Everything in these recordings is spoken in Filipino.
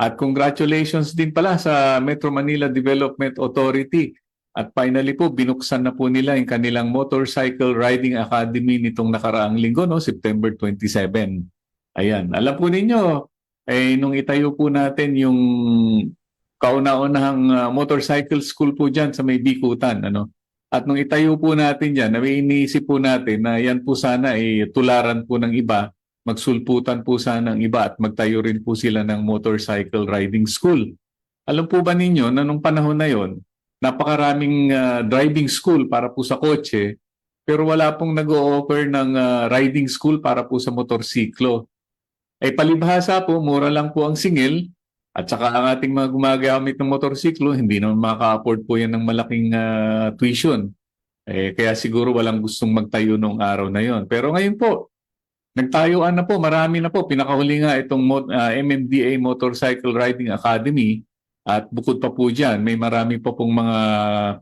At congratulations din pala sa Metro Manila Development Authority. At finally po, binuksan na po nila yung kanilang Motorcycle Riding Academy nitong nakaraang linggo, no? September 27. Ayan. Alam po ninyo, eh, nung itayo po natin yung kauna-unahang ah, motorcycle school po dyan sa may Bikutan, ano? At nung itayo po natin dyan, iniisip po natin na yan po sana ay tularan po ng iba, magsulputan po sana ng iba at magtayo rin po sila ng motorcycle riding school. Alam po ba ninyo na nung panahon na yon, napakaraming ah, driving school para po sa kotse, pero wala pong nag-o-offer ng ah, riding school para po sa motorsiklo. Ay palibhasa po, mura lang po ang singil, at saka ang ating mga gumagamit ng motorsiklo, hindi naman maka-afford po yan ng malaking ah, tuition. Eh, kaya siguro walang gustong magtayo nung araw na yon. Pero ngayon po, nagtayuan na po, marami na po. Pinakahuli nga itong mo- ah, MMDA Motorcycle Riding Academy. At bukod pa po dyan, may marami pa pong mga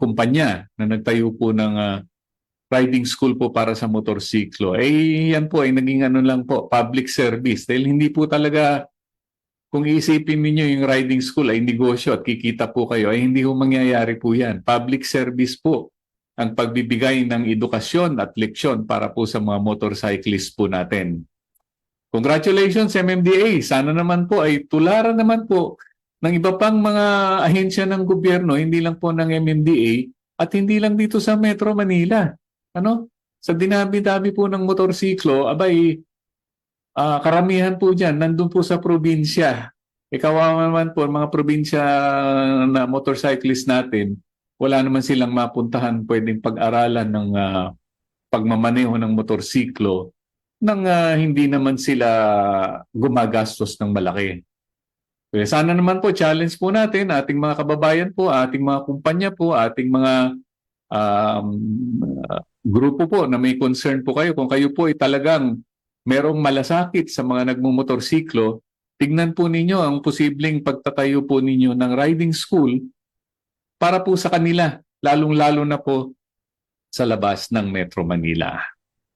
kumpanya na nagtayo po ng ah, riding school po para sa motorsiklo. Eh, yan po ay naging ano lang po, public service. Dahil hindi po talaga kung iisipin ninyo yung riding school ay negosyo at kikita po kayo, ay hindi po mangyayari po yan. Public service po ang pagbibigay ng edukasyon at leksyon para po sa mga motorcyclist po natin. Congratulations MMDA! Sana naman po ay tularan naman po ng iba pang mga ahensya ng gobyerno, hindi lang po ng MMDA at hindi lang dito sa Metro Manila. Ano? Sa dinabi-dabi po ng motorsiklo, abay, Ah, karamihan po dyan, nandun po sa probinsya. Ikaw naman po, mga probinsya na motorcyclist natin, wala naman silang mapuntahan pwedeng pag-aralan ng ah, pagmamaneho ng motorsiklo nang ah, hindi naman sila gumagastos ng malaki. Kaya sana naman po, challenge po natin, ating mga kababayan po, ating mga kumpanya po, ating mga um, grupo po na may concern po kayo. Kung kayo po ay talagang merong malasakit sa mga nagmumotorsiklo, tignan po ninyo ang posibleng pagtatayo po ninyo ng riding school para po sa kanila, lalong-lalo na po sa labas ng Metro Manila.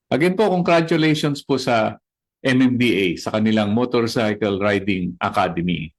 Again po, congratulations po sa MMDA sa kanilang Motorcycle Riding Academy.